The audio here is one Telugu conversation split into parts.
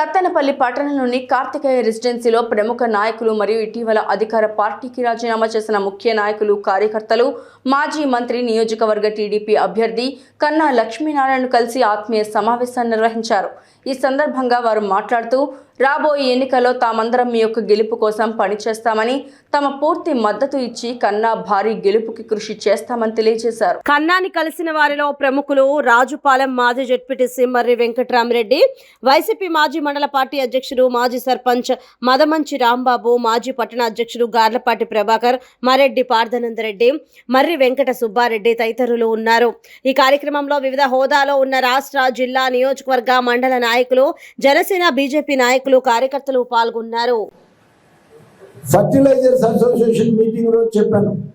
సత్తెనపల్లి పట్టణంలోని కార్తికేయ రెసిడెన్సీలో ప్రముఖ నాయకులు మరియు ఇటీవల అధికార పార్టీకి రాజీనామా చేసిన ముఖ్య నాయకులు కార్యకర్తలు మాజీ మంత్రి నియోజకవర్గ టీడీపీ అభ్యర్థి కన్నా లక్ష్మీనారాయణ కలిసి ఆత్మీయ సమావేశాన్ని నిర్వహించారు. ఈ సందర్భంగా వారు మాట్లాడుతూ రాబోయే ఎన్నికల్లో తామందరం మీ యొక్క గెలుపు కోసం పనిచేస్తామని తమ పూర్తి మద్దతు ఇచ్చి కన్నా భారీ గెలుపుకి కృషి చేస్తామని తెలియజేశారు. కన్నాని కలిసిన వారిలో ప్రముఖులు రాజుపాలెం మాజీ జడ్పీటీసీ మర్రి వెంకట్రామరెడ్డి వైసీపీ మాజీ మండల పార్టీ అధ్యక్షుడు మాజీ సర్పంచ్ మదమంచి రాంబాబు మాజీ పట్టణ అధ్యక్షుడు గార్లపాటి ప్రభాకర్ మరెడ్డి పార్థనందరెడ్డి మర్రి వెంకట సుబ్బారెడ్డి తదితరులు ఉన్నారు. ఈ కార్యక్రమంలో వివిధ హోదాలో ఉన్న రాష్ట్ర జిల్లా నియోజకవర్గ మండల నాయకులు జనసేన బీజేపీ నాయకులు కార్యకర్తలు పాల్గొన్నారు. ఫర్టిలైజర్స్ అసోసియేషన్ మీటింగ్ రోజు చెప్పాను.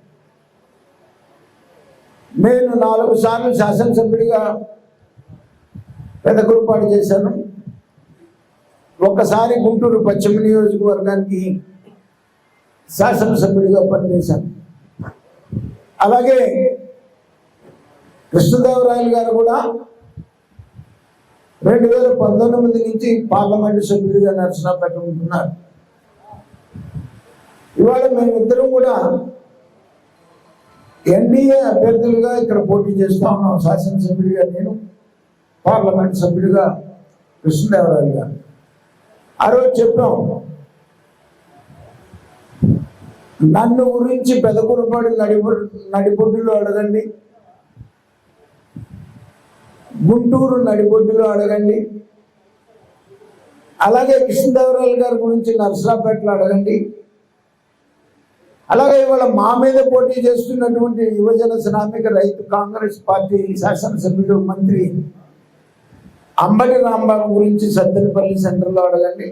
నేను నాలుగు సార్లు శాసనసభ్యుడిగా పెదకురుపాటు చేశాను. ఒకసారి గుంటూరు పశ్చిమ నియోజకవర్గానికి శాసనసభ్యుడిగా పనిచేశాను. అలాగే కృష్ణదేవరాయలు గారు కూడా రెండు వేల పంతొమ్మిది నుంచి పార్లమెంటు సభ్యుడిగా నరసరాపేట పెట్టుకుంటున్నారు ఇవాళ మేమిద్దరం కూడా ఎన్డీఏ అభ్యర్థులుగా ఇక్కడ పోటీ చేస్తా ఉన్నాం. శాసనసభ్యుడిగా నేను పార్లమెంట్ సభ్యుడిగా కృష్ణదేవరాయలు గారు. ఆ రోజు చెప్పాం నన్ను గురించి పెదకురపాడు నడిపొ నడిపొడ్డులో అడగండి. గుంటూరు నడిబొడ్డులో అడగండి. అలాగే కృష్ణదేవరాయలు గారి గురించి నర్సరాపేటలో అడగండి. అలాగే ఇవాళ మా మీద పోటీ చేస్తున్నటువంటి యువజన శ్రామిక రైతు కాంగ్రెస్ పార్టీ శాసనసభ్యుడు మంత్రి అంబటి రాంబాబు గురించి సత్తెనపల్లి సెంటర్లో అడగండి.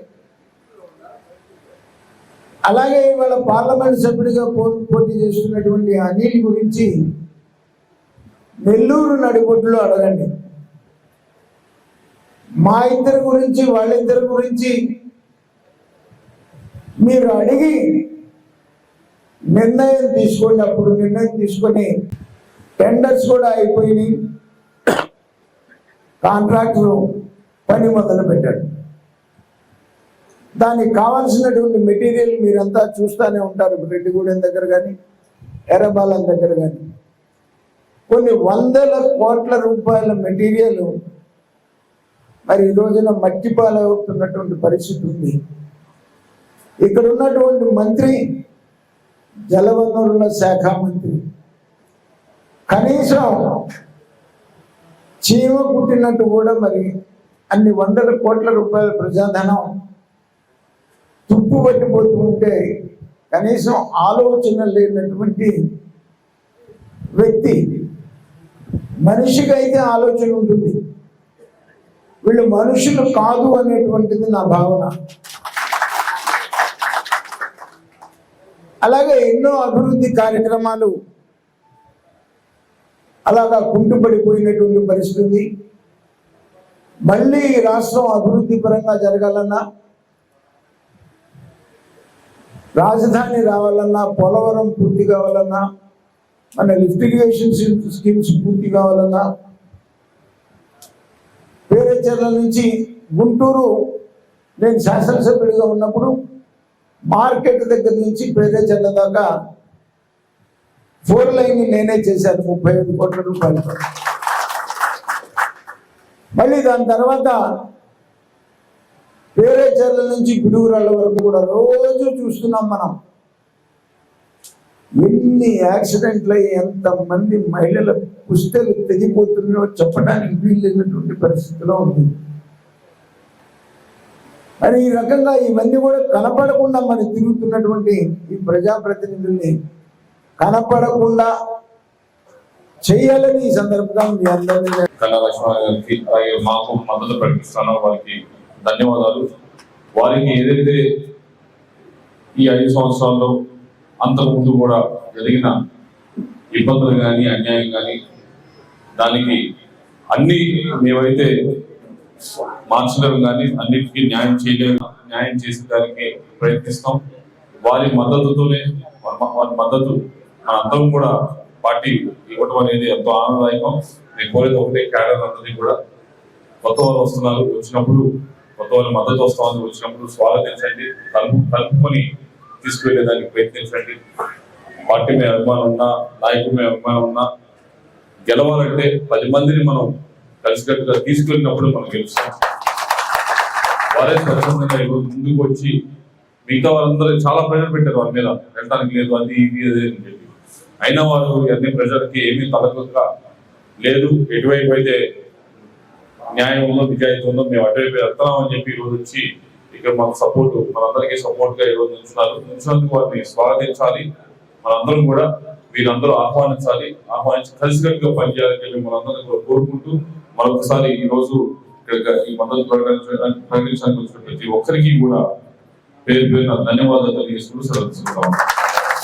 అలాగే ఇవాళ పార్లమెంట్ సభ్యుడిగా పోటీ చేస్తున్నటువంటి అనిల్ గురించి నెల్లూరు నడిబొడ్డులో అడగండి. మా ఇద్దరి గురించి వాళ్ళిద్దరి గురించి మీరు అడిగి నిర్ణయం తీసుకోండి. అప్పుడు నిర్ణయం తీసుకొని టెండర్స్ కూడా అయిపోయినాయి. కాంట్రాక్టర్ పని మొదలు పెట్టాడు దానికి కావాల్సినటువంటి మెటీరియల్ మీరంతా చూస్తూనే ఉంటారు. రెడ్డిగూడెం దగ్గర కానీ ఎర్రబాలం దగ్గర కానీ కొన్ని వందల కోట్ల రూపాయల మెటీరియల్ మరి ఈ రోజున మట్టి పాలవుతున్నటువంటి పరిస్థితి ఉంది. ఇక్కడ ఉన్నటువంటి మంత్రి జలవనరుల శాఖ మంత్రి. కనీసం చీమ పుట్టినట్టు కూడా మరి అన్ని వందల కోట్ల రూపాయల ప్రజాధనం తుప్పు పట్టిపోతూ ఉంటే కనీసం ఆలోచన లేనటువంటి వ్యక్తి మనిషికి అయితే ఆలోచన ఉంటుంది. వీళ్ళు మనుషులు కాదు అనేటువంటిది నా భావన. అలాగే ఎన్నో అభివృద్ధి కార్యక్రమాలు అలాగా కుంటుపడిపోయినటువంటి పరిస్థితి. మళ్ళీ రాష్ట్రం అభివృద్ధి పరంగా జరగాలన్నా రాజధాని రావాలన్నా పోలవరం పూర్తి కావాలన్నా మన లిఫ్ట్ ఇరిగేషన్ స్కీమ్స్ పూర్తి కావాలన్నా పేరేచర్ల నుంచి గుంటూరు నేను శాసనసభ్యుడిగా ఉన్నప్పుడు మార్కెట్ దగ్గర నుంచి పేరేచర్ల దాకా ఫోర్ లైన్ నేనే చేశాను. ముప్పై ఐదు కోట్ల రూపాయలు. మళ్ళీ దాని తర్వాత పేరేచర్ల నుంచి పిడుగురాళ్ళ వరకు కూడా రోజు చూస్తున్నాం మనం. ఎన్ని యాక్సిడెంట్లు అయ్యి ఎంతమంది మహిళల పుస్తలు తెగిపోతున్నాయో చెప్పడానికి వీలైనటువంటి పరిస్థితిలో ఉంది. మరి ఈ రకంగా ఇవన్నీ కూడా కనపడకుండా మరి తిరుగుతున్నటువంటి ఈ ప్రజాప్రతినిధుల్ని కనపడకుండా చేయాలని ఈ సందర్భంగా మీ అందరినీ కళా గారికి అలాగే మాకు మద్దతు ప్రకటిస్తున్నారో వారికి ధన్యవాదాలు. వారికి ఏదైతే ఈ ఐదు సంవత్సరాల్లో అంతకుముందు కూడా జరిగిన ఇబ్బందులు కానీ అన్యాయం కానీ దానికి అన్ని మేమైతే మార్చలేము కానీ అన్నిటికీ న్యాయం చేయలేము న్యాయం చేసే దానికి ప్రయత్నిస్తాం. వారి మద్దతుతోనే వారి మద్దతు మనందరం కూడా పార్టీ ఇవ్వటం అనేది ఎంతో ఆనందదాయకం. నేను కోరేది ఒకటే క్యాడర్ అందరినీ కూడా. కొత్త వాళ్ళు వస్తున్నారు వచ్చినప్పుడు కొత్త వాళ్ళ మద్దతు వస్తామని వచ్చినప్పుడు స్వాగతించండి. కలుపు కలుపుకొని తీసుకువెళ్ళేదానికి ప్రయత్నించండి పార్టీ మీద అభిమానం ఉన్నా నాయకుడి మీద అభిమానం ఉన్నా గెలవాలంటే పది మందిని మనం కలిసికట్టుగా తీసుకెళ్ళినప్పుడు మనం గెలుస్తాం. వారే స్వచ్ఛందంగా ఈరోజు ముందుకు వచ్చి మిగతా వాళ్ళందరూ చాలా ప్రెషర్ పెట్టారు వారి మీద. వెళ్ళడానికి లేదు అది ఇది అది అని చెప్పి. అయినా వారు అన్ని ప్రెషర్కి ఏమీ తలకొక లేదు. ఎటువైపు అయితే న్యాయం ఉందో నిజాయితీ ఉందో మేము అటువైపు వెళ్తున్నాం అని చెప్పి ఈరోజు వచ్చి ఇక్కడ మాకు సపోర్ట్ మనందరికీ సపోర్ట్గా ఈరోజు ఉంచున్నారు ఉంచినందుకు వారిని స్వాగతించాలి. మనందరం కూడా వీరందరూ ఆహ్వానించాలి. ఆహ్వానించి కలిసికట్టుగా పనిచేయాలని చెప్పి మనందరం కూడా కోరుకుంటూ మరొకసారి ఈ రోజు ఇక్కడ ఈ మద్దతు ప్రకటించడానికి ప్రకటించడానికి వచ్చిన ప్రతి ఒక్కరికి కూడా పేరు పేరున ధన్యవాదాలు తెలియజేస్తూ సెలవు